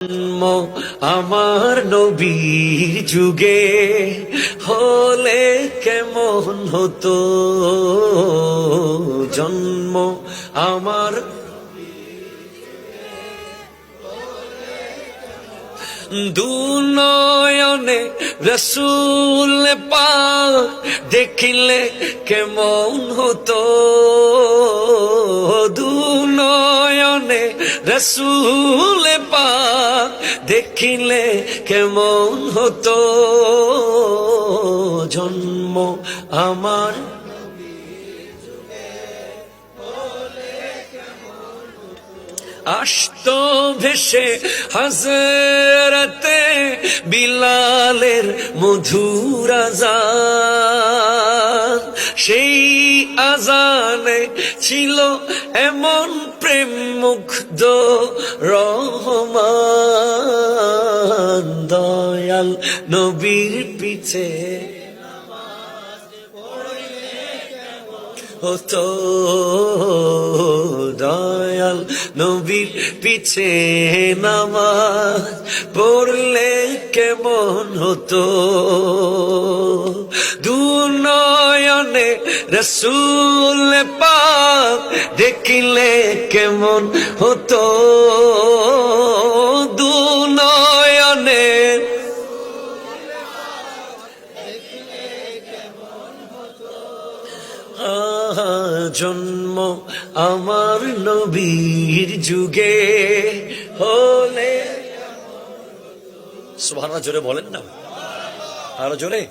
জন্ম আমার নবীর যুগে হলে কেমন হতো? জন্ম আমার দুনয়নে রসুল পাক দেখিলে কেমন হতো? রসুল পাক দেখিলে কেমন হতো? জন্ম আমার। আষ্ট ভেসে হাজরতে বিলালের মধুর আজান সেই আজানে ছিল এমন প্রেম মুগ্ধ রহমান, দয়াল নবীর পিছে। হতো দয়াল নবীর পিছে নামাজ পড়লে কেমন হতো? দুনয়নে রসুল পাক দেখিলে কেমন হতো? দুনয়নে আহা, জন্ম আমার নবীর যুগে হলে সুবহানাল্লাহ জোরে বলেন না। আরও জোরে।